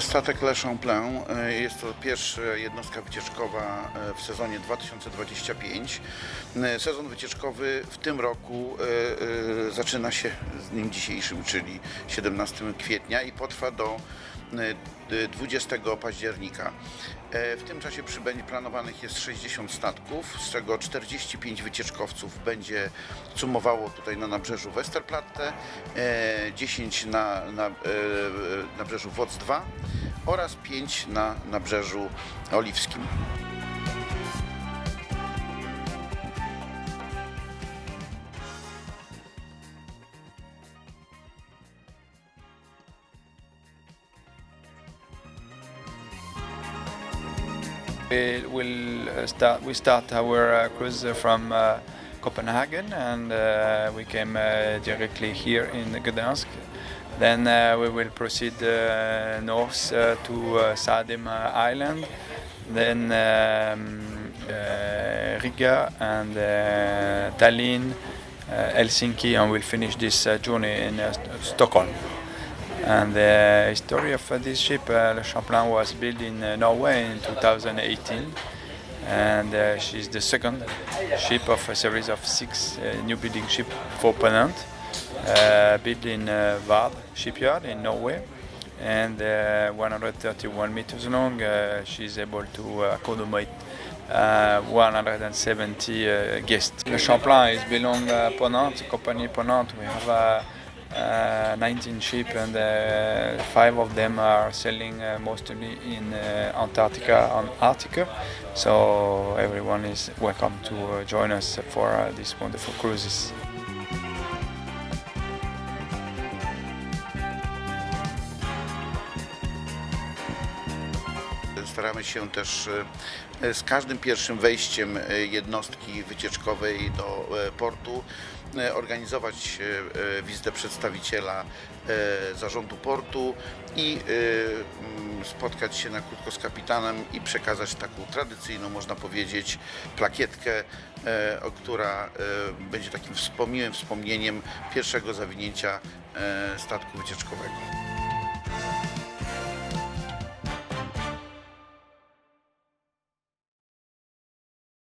Statek Le Champlain e, jest to pierwsza jednostka wycieczkowa e, w sezonie 2025. E, Sezon wycieczkowy w tym roku zaczyna się z dniem dzisiejszym, czyli 17 kwietnia i potrwa do 20 października. E, W tym czasie przybędzie planowanych jest 60 statków, z czego 45 wycieczkowców będzie cumowało tutaj na nabrzeżu Westerplatte, e, 10 na, na e, nabrzeżu WOC 2 oraz 5 na nabrzeżu oliwskim. We will uh, start. We start our uh, cruise from uh, Copenhagen, and uh, we came uh, directly here in Gdansk. Then uh, we will proceed north to Sadim Island, then um, Riga and Tallinn, Helsinki, and we'll finish this journey in St- Stockholm. And the history of this ship, uh, Le Champlain, was built in uh, Norway in 2018. And uh, she's the second ship of a series of six uh, new building ships for Ponant, uh, built in uh, Vard shipyard in Norway. And uh, 131 meters long, she's able to accommodate uh, 170 uh, guests. Le Champlain is belong uh, Ponant, company Ponant. We have 19 ships and uh, five of them are sailing uh, mostly in uh, Antarctica and Arctica. So everyone is welcome to uh, join us for uh, these wonderful cruises. Staramy się też e, z każdym pierwszym wejściem e, jednostki wycieczkowej do e, portu organizować wizytę przedstawiciela zarządu portu i mm, spotkać się na krótko z kapitanem i przekazać taką tradycyjną, można powiedzieć, plakietkę, która będzie takim wspomnieniem pierwszego zawinięcia statku wycieczkowego.